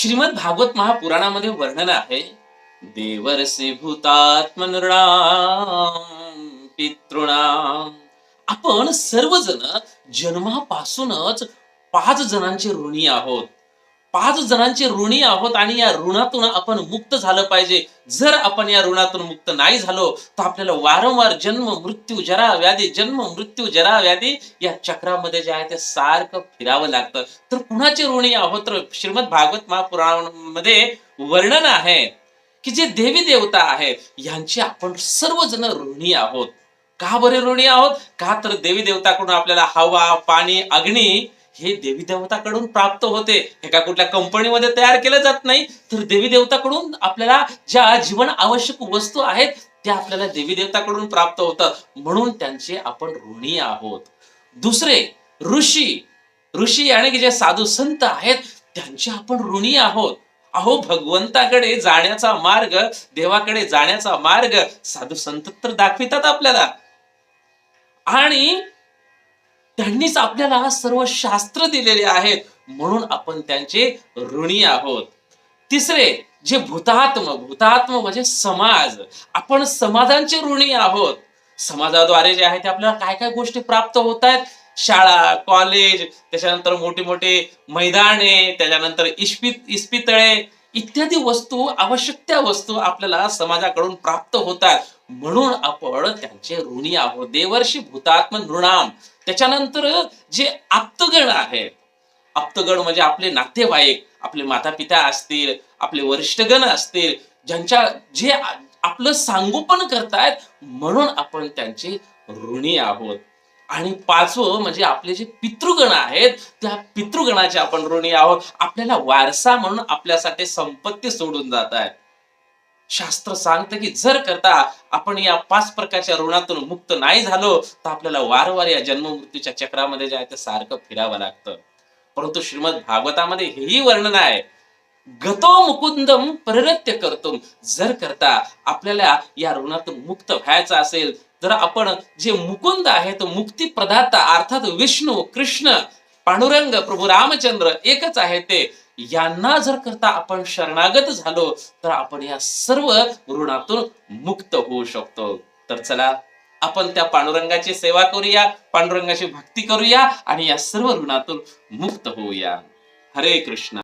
श्रीमद भागवत महापुराणामध्ये वर्णन आहे देवरसे भूतात्मनृणाम पितृणाम. आपण सर्वजण जन्मापासूनच पाच जणांचे ऋणी आहोत. पाच जणांचे ऋणी आहोत आणि या ऋणातून आपण मुक्त झालं पाहिजे. जर आपण या ऋणातून मुक्त नाही झालो तर आपल्याला वारंवार जन्म मृत्यू जरा व्याधी जन्म मृत्यू जरा व्याधी या चक्रामध्ये जे आहे ते सारखं फिरावं लागतं. तर कुणाचे ऋणी आहोत? तर श्रीमद भागवत महापुराणामध्ये वर्णन आहे की जे देवी देवता आहेत यांचे आपण सर्वजण ऋणी आहोत. का बरे ऋणी आहोत? का तर देवी देवताकडून आपल्याला हवा पाणी अग्नी हे देवी देवताकडून प्राप्त होते. हे का कुठल्या कंपनीमध्ये तयार केलं जात नाही तर देवी देवताकडून आपल्याला ज्या जीवन आवश्यक वस्तू आहेत त्या आपल्याला देवी देवताकडून प्राप्त होतात. म्हणून त्यांचे आपण ऋणी आहोत. दुसरे ऋषी. ऋषी आणि की जे साधू संत आहेत त्यांचे आपण ऋणी आहोत. अहो भगवंताकडे जाण्याचा मार्ग देवाकडे जाण्याचा मार्ग साधू संत तर दाखवितात आपल्याला. आणि त्यांनीच आपल्याला सर्व शास्त्र दिलेले आहेत म्हणून आपण त्यांचे ऋणी आहोत. तिसरे जे भूतात्म भूतात्म म्हणजे समाज. आपण समाजांचे ऋणी आहोत. समाजाद्वारे जे आहे ते आपल्याला काय काय गोष्टी प्राप्त होत आहेत? शाळा कॉलेज त्याच्यानंतर मोठे मोठे मैदाने त्याच्यानंतर इस्पित इस्पितळे इत्यादी वस्तू आवश्यक त्या वस्तू आपल्याला समाजाकडून प्राप्त होतात. म्हणून आपण त्यांचे ऋणी आहोत. देवर्षी भूतात्म नृणाम. त्याच्यानंतर जे आप्तगण आहेत. आप्तगण म्हणजे आपले नातेवाईक आपले माता पिता असतील आपले वरिष्ठगण असतील ज्यांच्या जे आपलं सांगोपन करतायत म्हणून आपण त्यांचे ऋणी आहोत. आणि पाचवं म्हणजे आपले जे पितृगण आहेत त्या पितृगणाचे आपण ऋणी आहोत. आपल्याला वारसा म्हणून आपल्यासाठी संपत्ती सोडून जात आहेत. शास्त्र सांगतं की जर करता आपण या पाच प्रकारच्या ऋणातून मुक्त नाही झालो तर आपल्याला वारंवार या जन्म मृत्यूच्या चक्रामध्ये जे आहे ते सारखं फिरावं लागतं. परंतु श्रीमद भागवतामध्ये हेही वर्णन आहे. गतो मुकुंदम प्ररत्य करतो जर करता आपल्याला या ऋणातून मुक्त व्हायचं असेल तर आपण जे मुकुंद आहे तो मुक्ती प्रदाता अर्थात विष्णू कृष्ण पांडुरंग प्रभू रामचंद्र एकच आहे ते यांना जर करता आपण शरणागत झालो तर आपण या सर्व ऋणातून मुक्त होऊ शकतो. तर चला आपण त्या पांडुरंगाची सेवा करूया पांडुरंगाची भक्ती करूया आणि या सर्व ऋणातून मुक्त होऊया. हरे कृष्ण.